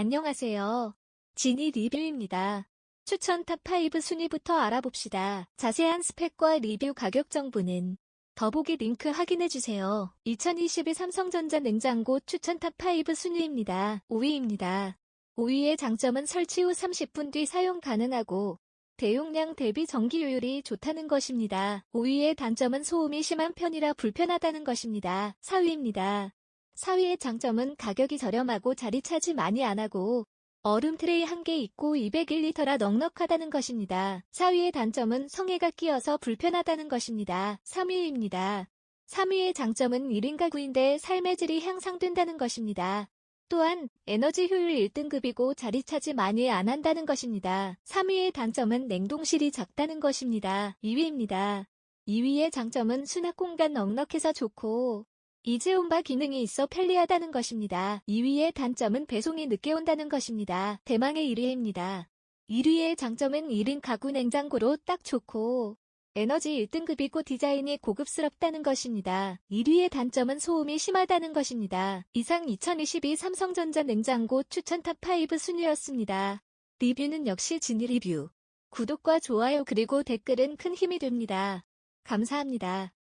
안녕하세요. 지니 리뷰입니다. 추천 탑5 순위부터 알아봅시다. 자세한 스펙과 리뷰 가격 정보는 더보기 링크 확인해주세요. 2022 삼성전자 냉장고 추천 탑5 순위입니다. 5위입니다. 5위의 장점은 설치 후 30분 뒤 사용 가능하고 대용량 대비 전기효율이 좋다는 것입니다. 5위의 단점은 소음이 심한 편이라 불편하다는 것입니다. 4위입니다. 4위의 장점은 가격이 저렴하고 자리 차지 많이 안 하고 얼음 트레이 한 개 있고 201리터라 넉넉하다는 것입니다. 4위의 단점은 성에가 끼어서 불편하다는 것입니다. 3위입니다. 3위의 장점은 1인 가구인데 삶의 질이 향상된다는 것입니다. 또한 에너지 효율 1등급이고 자리 차지 많이 안 한다는 것입니다. 3위의 단점은 냉동실이 작다는 것입니다. 2위입니다. 2위의 장점은 수납 공간 넉넉해서 좋고 이지온바 기능이 있어 편리하다는 것입니다. 2위의 단점은 배송이 늦게 온다는 것입니다. 대망의 1위입니다. 1위의 장점은 1인 가구 냉장고로 딱 좋고 에너지 1등급이고 디자인이 고급스럽다는 것입니다. 1위의 단점은 소음이 심하다는 것입니다. 이상 2022 삼성전자 냉장고 추천 탑5 순위였습니다. 리뷰는 역시 지니 리뷰. 구독과 좋아요 그리고 댓글은 큰 힘이 됩니다. 감사합니다.